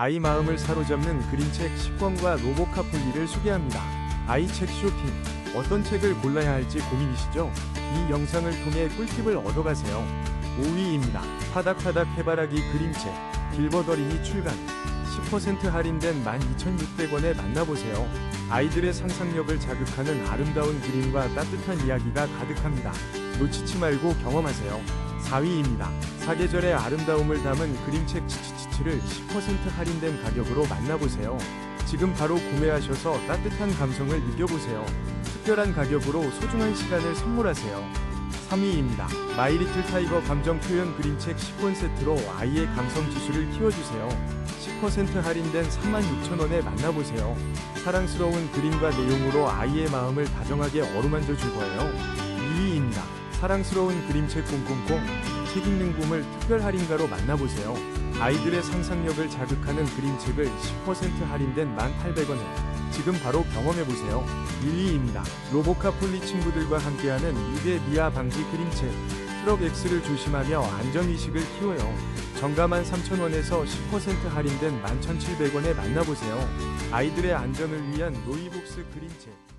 아이 마음을 사로잡는 그림책 10권과 로보카폴리를 소개합니다. 아이 책 쇼핑. 어떤 책을 골라야 할지 고민이시죠? 이 영상을 통해 꿀팁을 얻어가세요. 5위입니다. 파닥파닥 해바라기 그림책. 어린이 출간. 10% 할인된 12,600원에 만나보세요. 아이들의 상상력을 자극하는 아름다운 그림과 따뜻한 이야기가 가득합니다. 놓치지 말고 경험하세요. 4위입니다. 사계절의 아름다움을 담은 그림책 치치치치를 10% 할인된 가격으로 만나보세요. 지금 바로 구매하셔서 따뜻한 감성을 느껴보세요. 특별한 가격으로 소중한 시간을 선물하세요. 3위입니다. 마이리틀 타이거 감정 표현 그림책 10권 세트로 아이의 감성 지수를 키워주세요. 10% 할인된 36,000원에 만나보세요. 사랑스러운 그림과 내용으로 아이의 마음을 다정하게 어루만져 줄 거예요. 2위입니다. 사랑스러운 그림책 꽁꽁꽁 책 읽는 꿈을 특별 할인가로 만나보세요. 아이들의 상상력을 자극하는 그림책을 10% 할인된 1,800원에 지금 바로 경험해보세요. 1위입니다. 로보카 폴리 친구들과 함께하는 유대 미아 방지 그림책 트럭 X를 조심하며 안전의식을 키워요. 정가만 3,000원에서 10% 할인된 11,700원에 만나보세요. 아이들의 안전을 위한 로이북스 그림책